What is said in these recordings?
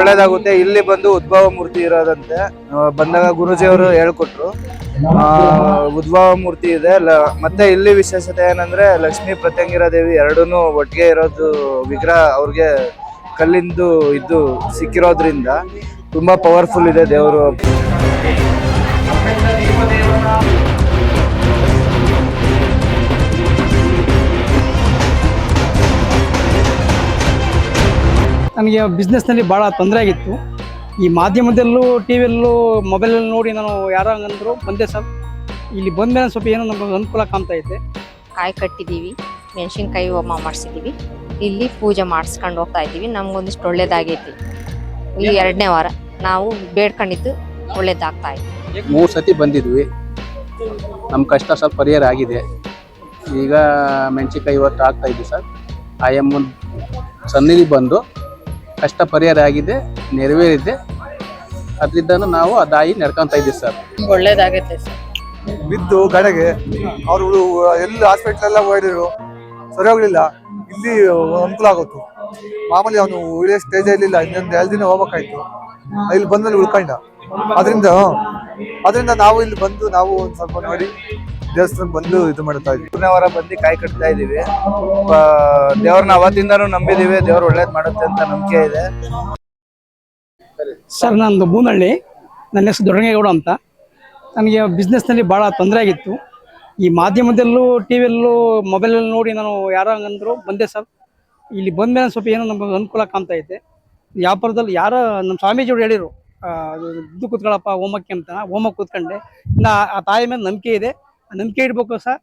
ಒಳ್ಳೇದಾಗುತ್ತೆ. ಇಲ್ಲಿ ಬಂದು ಉದ್ಭವ ಮೂರ್ತಿ ಇರೋದಂತೆ. ಬಂದಾಗ ಬಂದಾಗ ಗುರುಜಿಯವರು ಹೇಳ್ಕೊಟ್ರು. ಉದ್ಭವ ಮೂರ್ತಿ ಇದೆ. ಮತ್ತೆ ಇಲ್ಲಿ ವಿಶೇಷತೆ ಏನಂದ್ರೆ ಲಕ್ಷ್ಮೀ ಪ್ರತ್ಯಂಗಿರ ದೇವಿ ಎರಡೂನು ಒಟ್ಟಿಗೆ ಇರೋದು ವಿಗ್ರಹ ಅವ್ರಿಗೆ ಕಲ್ಲಿಂದು ಇದು ಸಿಕ್ಕಿರೋದ್ರಿಂದ ತುಂಬಾ ಪವರ್ಫುಲ್ ಇದೆ ದೇವರು. ನನಗೆ ಬಿಸ್ನೆಸ್ನಲ್ಲಿ ಭಾಳ ತೊಂದರೆ ಆಗಿತ್ತು. ಈ ಮಾಧ್ಯಮದಲ್ಲೂ ಟಿ ವಿಯಲ್ಲೂ ಮೊಬೈಲಲ್ಲಿ ನೋಡಿ ನಾನು ಯಾರೋ ಹಂಗಂದ್ರು ಬಂದೆ ಸರ್. ಇಲ್ಲಿ ಬಂದ ಮೇಲೆ ಸ್ವಲ್ಪ ಏನೋ ನಮಗೆ ಅನುಕೂಲ ಕಾಣ್ತಾ ಐತೆ ಕಾಯಿ ಕಟ್ಟಿದ್ದೀವಿ ಮೆಣಸಿನ್ಕಾಯಿ ಹೋಮ ಮಾಡಿಸಿದ್ದೀವಿ. ಇಲ್ಲಿ ಪೂಜೆ ಮಾಡಿಸ್ಕೊಂಡು ಹೋಗ್ತಾ ಇದ್ದೀವಿ ನಮಗೊಂದಿಷ್ಟು ಒಳ್ಳೇದಾಗೈತಿ. ಈ ಎರಡನೇ ವಾರ ನಾವು ಬೇಡ್ಕೊಂಡಿದ್ದು ಒಳ್ಳೇದಾಗ್ತಾ ಇದೆ. ಮೂರು ಸತಿ ಬಂದಿದ್ವಿ. ನಮ್ಮ ಕಷ್ಟ ಸ್ವಲ್ಪ ಪರಿಹಾರ ಆಗಿದೆ. ಈಗ ಮೆಣಸಿನ್ಕಾಯಿ ಇವತ್ತು ಆಗ್ತಾ ಇದ್ವಿ ಸರ್. ಆ ಎಂ ಸನ್ನಿಧಿ ಬಂದು ಕಷ್ಟ ಪರಿಹಾರ ಆಗಿದೆ ನೆರವೇರಿದೆ. ಅದರಿಂದ ನಾವು ಆ ದಾಯಿ ನಡ್ಕೊಂತ ಇದ್ದೀವಿ ಸರ್. ಒಳ್ಳೇದಾಗೈತೆ ಸರ್. ಬಿದ್ದು ಗಣಗೆ ಅವರು ಎಲ್ಲಿ ಹಾಸ್ಪಿಟ್ಲ್ ಎಲ್ಲ ಓಡಿದ್ರು ಸರಿ ಹೋಗ್ಲಿಲ್ಲ ಇಲ್ಲಿ ಅನುಕೂಲ ಆಗೋತು ಮಾಮೂಲಿ ಅವನು ಉಳಿಯೋ ಸ್ಟೇಜ್ ಇರಲಿಲ್ಲ ಇನ್ನೊಂದು ಎರಡು ದಿನ ಹೋಗ್ಬೇಕಾಯ್ತು. ಇಲ್ಲಿ ಬಂದಲ್ಲಿ ಉಳ್ಕೊಂಡ. ಅದರಿಂದ ಅದರಿಂದ ನಾವು ಇಲ್ಲಿ ಬಂದು ನಾವು ಒಂದು ಸ್ವಲ್ಪ ನೋಡಿ ದೇವಸ್ಥಾನಕ್ಕೆ ಬಂದು ಇದು ಮಾಡ್ತಾ ಇದ್ವಿ. ಮೂರನೇ ವಾರ ಬಂದು ಕಾಯಿ ಕಟ್ತಾ ಇದೀವಿ ದೇವ್ರನ್ನ ಅವತ್ತಿಂದಾನು ನಂಬಿದೀವಿ ದೇವ್ರು ಒಳ್ಳೇದ್ ಮಾಡುತ್ತೆ ಅಂತ ನಂಬಿಕೆ ಇದೆ. ಸರ್ ನಂದು ಬೂನಹಳ್ಳಿ ನನ್ನ ಹೆಸರು ದೊಡ್ಡಂಗೇಗೌಡ ಅಂತ. ನನಗೆ ಬಿಸ್ನೆಸ್ನಲ್ಲಿ ಭಾಳ ತೊಂದರೆ ಆಗಿತ್ತು. ಈ ಮಾಧ್ಯಮದಲ್ಲೂ ಟಿ ವಿಯಲ್ಲೂ ಮೊಬೈಲಲ್ಲಿ ನೋಡಿ ನಾನು ಯಾರೋ ಹಂಗಂದ್ರು ಬಂದೆ ಸರ್. ಇಲ್ಲಿ ಬಂದ್ಮೇಲೆ ಸ್ವಲ್ಪ ಏನೋ ನಮ್ಗೆ ಅನುಕೂಲ ಕಾಣ್ತಾ ಐತೆ. ವ್ಯಾಪಾರದಲ್ಲಿ ಯಾರ ನಮ್ಮ ಸ್ವಾಮೀಜಿಯವ್ರು ಹೇಳಿರು ಆ, ಇದು ಕೂತ್ಕೊಳ್ಳಪ್ಪ ಹೋಮಕ್ಕೆ ಅಂತ. ಹೋಮಕ್ಕೆ ಕೂತ್ಕೊಂಡೆ. ಇನ್ನು ಆ ತಾಯಿ ಮೇಲೆ ನಂಬಿಕೆ ಇದೆ. ನಂಬಿಕೆ ಇಡ್ಬೇಕು ಸರ್.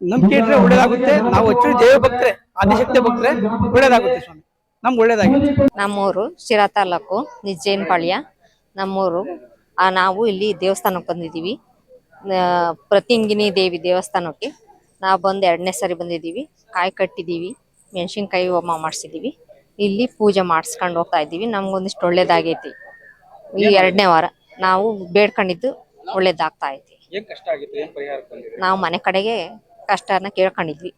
ನಂಬಿಕೆ ಇಟ್ಟರೆ ಒಳ್ಳೇದಾಗುತ್ತೆ. ನಾವು ಹೆಚ್ಚು ದೇವ ಭಕ್ತರೆ, ಆದಿಶಕ್ತಿ ಭಕ್ತರೆ, ಒಳ್ಳೇದಾಗುತ್ತೆ ಸ್ವಾಮಿ. ನಮ್ಗೆ ಒಳ್ಳೇದಾಗುತ್ತೆ ನಮ್ಮೂರು ಶಿರಾ ತಾಲೂಕು ನಿಜ್ಜೇನಪಾಳ್ಯ ನಮ್ಮೂರು ನಾವು ಇಲ್ಲಿ ದೇವಸ್ಥಾನಕ್ಕೆ ಬಂದಿದ್ದೀವಿ. ಪ್ರತಿಂಗಿನಿ ದೇವಿ ದೇವಸ್ಥಾನಕ್ಕೆ ನಾವು ಬಂದು ಎರಡನೇ ಸರಿ ಬಂದಿದ್ದೀವಿ. ಕಾಯಿ ಕಟ್ಟಿದ್ದೀವಿ, ಮೆಣಸಿನ್ಕಾಯಿ ಹೋಮ ಮಾಡಿಸಿದ್ದೀವಿ. ಇಲ್ಲಿ ಪೂಜೆ ಮಾಡಿಸ್ಕೊಂಡು ಹೋಗ್ತಾ ಇದ್ದೀವಿ. ನಮ್ಗೊಂದಿಷ್ಟು ಒಳ್ಳೇದಾಗೈತಿ. ಈ ಎರಡನೇ ವಾರ ನಾವು ಬೇಡ್ಕೊಂಡಿದ್ದು ಒಳ್ಳೇದಾಗ್ತಾ ಐತಿ. ನಾವು ಮನೆ ಕಡೆಗೆ ಕಷ್ಟನ ಕೇಳ್ಕೊಂಡಿದ್ವಿ.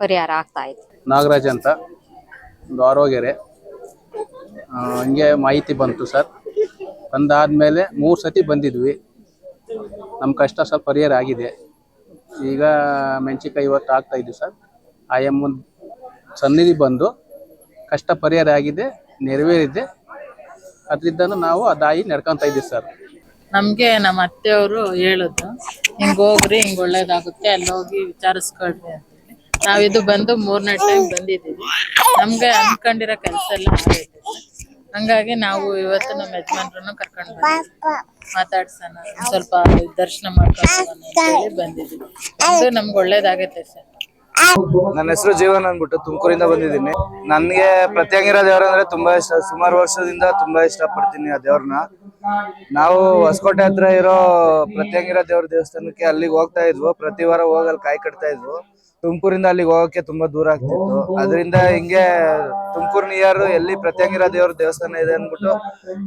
ಪರಿಹಾರ ಆಗ್ತಾ ಇತ್ತು ನಾಗರಾಜ್ ಅಂತ. ಒಂದು ಆರೋಗ್ಯರೆ. ಹಂಗೆ ಮಾಹಿತಿ ಬಂತು ಸರ್. ಬಂದಾದ್ಮೇಲೆ ಮೂರು ಸತಿ ಬಂದಿದ್ವಿ. ನಮ್ಮ ಕಷ್ಟ ಸ್ವಲ್ಪ ಪರಿಹಾರ ಆಗಿದೆ. ಈಗ ಮೆಣಸಿನ್ಕಾಯಿ ಇವತ್ತು ಆಗ್ತಾ ಇದ್ವಿ ಸರ್. ಆ ಎಂ ಸನ್ನಿಧಿ ಬಂದು ಕಷ್ಟ ಪರಿಹಾರ ಆಗಿದೆ ನೆರವೇರಿದೆ. ಅದರಿಂದ ನಾವು ಆ ದಾಯಿ ನಡ್ಕೊಂತ ಇದ್ದೀವಿ ಸರ್. ನಮ್ಗೆ ನಮ್ಮ ಅತ್ತೆಯವರು ಹೇಳಿದ್ರು ಹಿಂಗ್ ಹೋಗ್ರಿ, ಹಿಂಗ್ ಒಳ್ಳೇದಾಗುತ್ತೆ, ಅಲ್ಲಿ ಹೋಗಿ ವಿಚಾರಿಸ್ಕೊಳ್ರಿ ಅಂತೇಳಿ. ನಾವಿದು ಬಂದು ಮೂರನೇ ಟೈಮ್ ಬಂದಿದ್ದೀವಿ. ನಮ್ಗೆ ಅನ್ಕೊಂಡಿರೋ ಕೆಲಸ ಎಲ್ಲ ಆಗೈತೆ ಹಂಗಾಗಿ ನಾವು ಇವತ್ತು ನಮ್ಮ ಯಜಮಾನ್ರನ್ನು ಕರ್ಕೊಂಡು ಮಾತಾಡ್ಸೋಣ, ಸ್ವಲ್ಪ ದರ್ಶನ ಮಾಡ್ಕೊಂಡು ಹೋಗೋಣ ಬಂದಿದ್ದೀವಿ. ಅದು ನಮ್ಗೆ ಒಳ್ಳೇದಾಗೈತೆ ಸರ್. ನನ್ನ ಹೆಸರು ಜೀವನ್ ಅಂದ್ಬಿಟ್ಟು ತುಮಕೂರಿಂದ ಬಂದಿದ್ದೀನಿ. ನನಗೆ ಪ್ರತ್ಯಂಗಿರ ದೇವ್ರ ಅಂದ್ರೆ ತುಂಬಾ ಇಷ್ಟ. ಸುಮಾರು ವರ್ಷದಿಂದ ತುಂಬಾ ಇಷ್ಟ ಪಡ್ತೀನಿ ಆ ದೇವ್ರನ್ನ. ನಾವು ಹೊಸಕೋಟೆ ಹತ್ರ ಇರೋ ಪ್ರತ್ಯಂಗಿರ ದೇವ್ರ ದೇವಸ್ಥಾನಕ್ಕೆ ಅಲ್ಲಿಗೆ ಹೋಗ್ತಾ ಇದ್ವು. ಪ್ರತಿ ವಾರ ಹೋಗಲ್ಲಿ ಕಾಯಿ ಕಟ್ತಾ ಇದ್ವು. ತುಮಕೂರಿಂದ ಅಲ್ಲಿಗೆ ಹೋಗಕ್ಕೆ ತುಂಬಾ ದೂರ ಆಗ್ತಿತ್ತು. ಅದರಿಂದ ಹಿಂಗೆ ತುಮಕೂರು ನಿಯರ್ ಎಲ್ಲಿ ಪ್ರತ್ಯಂಗಿರ ದೇವ್ರ ದೇವಸ್ಥಾನ ಇದೆ ಅಂದ್ಬಿಟ್ಟು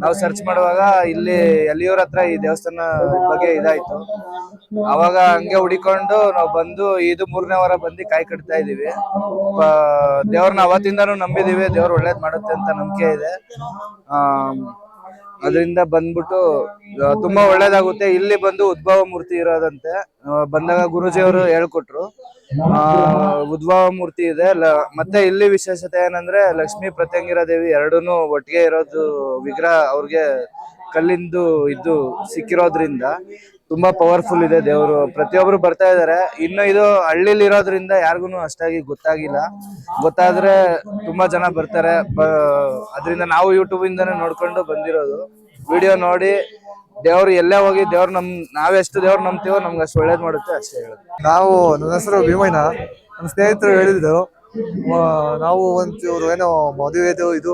ನಾವು ಸರ್ಚ್ ಮಾಡುವಾಗ ಇಲ್ಲಿ ಎಲ್ಲಿಯವ್ರ ಹತ್ರ ಈ ದೇವಸ್ಥಾನ ಬಗ್ಗೆ ಇದಾಯ್ತು. ಅವಾಗ ಹಂಗೆ ಹುಡಿಕೊಂಡು ನಾವು ಬಂದು ಇದು ಮೂರನೇ ವಾರ ಬಂದು ಕಾಯಿ ಕಟ್ತಾ ಇದೀವಿ ದೇವ್ರನ್ನ ಅವತ್ತಿಂದಾನು ನಂಬಿದೀವಿ. ದೇವ್ರು ಒಳ್ಳೇದ್ ಮಾಡುತ್ತೆ ಅಂತ ನಂಬಿಕೆ ಇದೆ. ಆಮ್, ಅದರಿಂದ ಬಂದ್ಬಿಟ್ಟು ತುಂಬಾ ಒಳ್ಳೇದಾಗುತ್ತೆ. ಇಲ್ಲಿ ಬಂದು ಉದ್ಭವ ಮೂರ್ತಿ ಇರೋದಂತೆ. ಬಂದಾಗ ಗುರುಜಿ ಅವರು ಹೇಳ್ಕೊಟ್ರು. ಆ, ಉದ್ಭವ ಮೂರ್ತಿ ಇದೆ. ಮತ್ತೆ ಇಲ್ಲಿ ವಿಶೇಷತೆ ಏನಂದ್ರೆ, ಲಕ್ಷ್ಮೀ ಪ್ರತ್ಯಂಗಿರ ದೇವಿ ಎರಡೂನು ಒಟ್ಟಿಗೆ ಇರೋದು ವಿಗ್ರಹ ಅವ್ರಿಗೆ ಕಲ್ಲಿಂದು ಇದು ಸಿಕ್ಕಿರೋದ್ರಿಂದ ತುಂಬಾ ಪವರ್ಫುಲ್ ಇದೆ ದೇವರು. ಪ್ರತಿಯೊಬ್ರು ಬರ್ತಾ ಇದಾರೆ. ಇನ್ನು ಇದು ಹಳ್ಳಿಲಿ ಇರೋದ್ರಿಂದ ಯಾರಿಗೂ ಅಷ್ಟಾಗಿ ಗೊತ್ತಾಗಿಲ್ಲ. ಗೊತ್ತಾದ್ರೆ ತುಂಬಾ ಜನ ಬರ್ತಾರೆ. ಅದರಿಂದ ನಾವು ಯೂಟ್ಯೂಬ್ ಇಂದಾನೆ ನೋಡ್ಕೊಂಡು ಬಂದಿರೋದು. ವಿಡಿಯೋ ನೋಡಿ ದೇವ್ರು ಎಲ್ಲೇ ಹೋಗಿ ದೇವ್ರು ನಮ್ ನಾವೆಷ್ಟು ದೇವ್ರು ನಂಬ್ತೀವೋ ನಮ್ಗೆ ಅಷ್ಟು ಒಳ್ಳೇದ್ ಮಾಡುತ್ತೆ ಅಷ್ಟೇ ಹೇಳೋದು. ನಾವು ನನ್ನ ಹೆಸರು ಭೀಮಯ್ಯನ. ನಮ್ಮ ಸ್ನೇಹಿತರು ಹೇಳಿದ್ರು ನಾವು ಒಂಚೂರು ಏನೋ ಮದುವೆದು ಇದು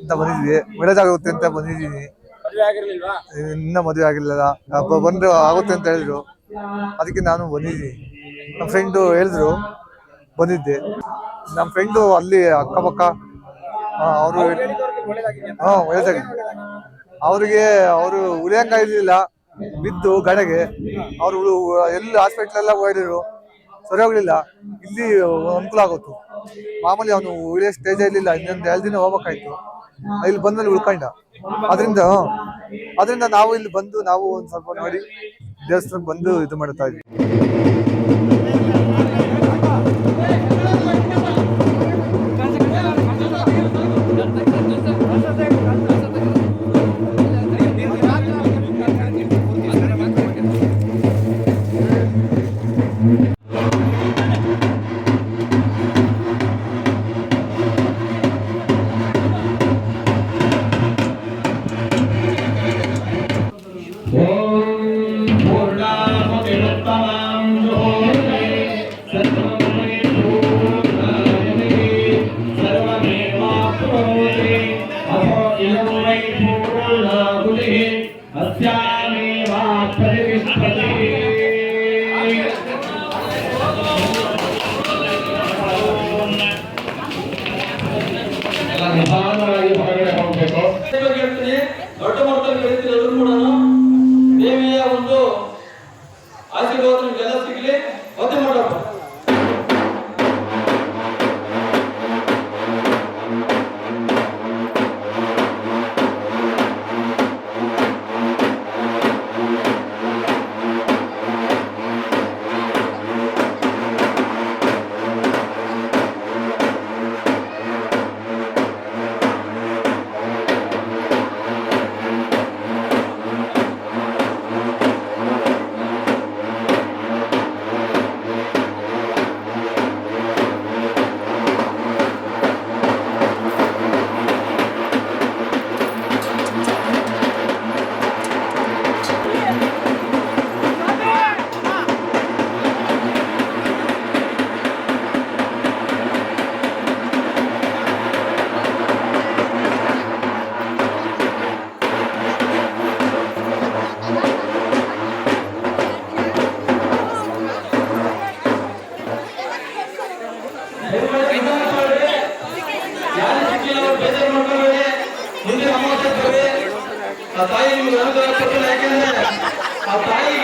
ಅಂತ ಬಂದಿದ್ವಿ. ಒಳ್ಳೇದಾಗುತ್ತೆ ಅಂತ ಬಂದಿದೀನಿ ಇನ್ನ ಮದುವೆ ಆಗಿರ್ಲಿಲ್ಲ. ಬಂದ್ರೆ ಆಗುತ್ತೆ ಅಂತ ಹೇಳಿದ್ರು. ಅದಕ್ಕೆ ನಾನು ಬಂದಿದ್ದೀನಿ. ನಮ್ಮ ಫ್ರೆಂಡು ಹೇಳಿದ್ರು ಬಂದಿದ್ದೆ. ನಮ್ಮ ಫ್ರೆಂಡು ಅಲ್ಲಿ ಅಕ್ಕಪಕ್ಕ ಅವರು ಹಾ, ಒಳ್ಳೇದಾಗಿದೆ. ಅವರಿಗೆ ಅವರು ಉಳಿಯಂಗ ಇರಲಿಲ್ಲ, ಬಿದ್ದು ಗಡೆಗೆ ಅವರು ಎಲ್ಲ ಹಾಸ್ಪಿಟ್ಲೆಲ್ಲ ಓಡಿದ್ರು ಸರಿ ಹೋಗ್ಲಿಲ್ಲ. ಇಲ್ಲಿ ಅನುಕೂಲ ಆಗೋತು ಮಾಮೂಲಿ ಅವನು ಉಳಿಯೋ ಸ್ಟೇಜ್ ಇರಲಿಲ್ಲ, ಇನ್ನೊಂದು ಎರಡು ದಿನ ಹೋಗ್ಬೇಕಾಯ್ತು. ಇಲ್ಲಿ ಬಂದಲ್ಲಿ ಉಳ್ಕೊಂಡ. ಅದರಿಂದ ಅದರಿಂದ ನಾವು ಇಲ್ಲಿ ಬಂದು, ನಾವು ಒಂದು ಸ್ವಲ್ಪ ನೋಡಿ ದೇವಸ್ಥಾನಕ್ಕೆ ಬಂದು ಇದು ಮಾಡ್ತಾ ಇದ್ವಿ. ಆ ತಾಯಿ ನಿಮ್ಗೆ ಅನುಗ್ರಹ ಕೊಟ್ಟಿಲ್ಲ ಯಾಕೆಂದ್ರೆ ಆ ತಾಯಿಗೆ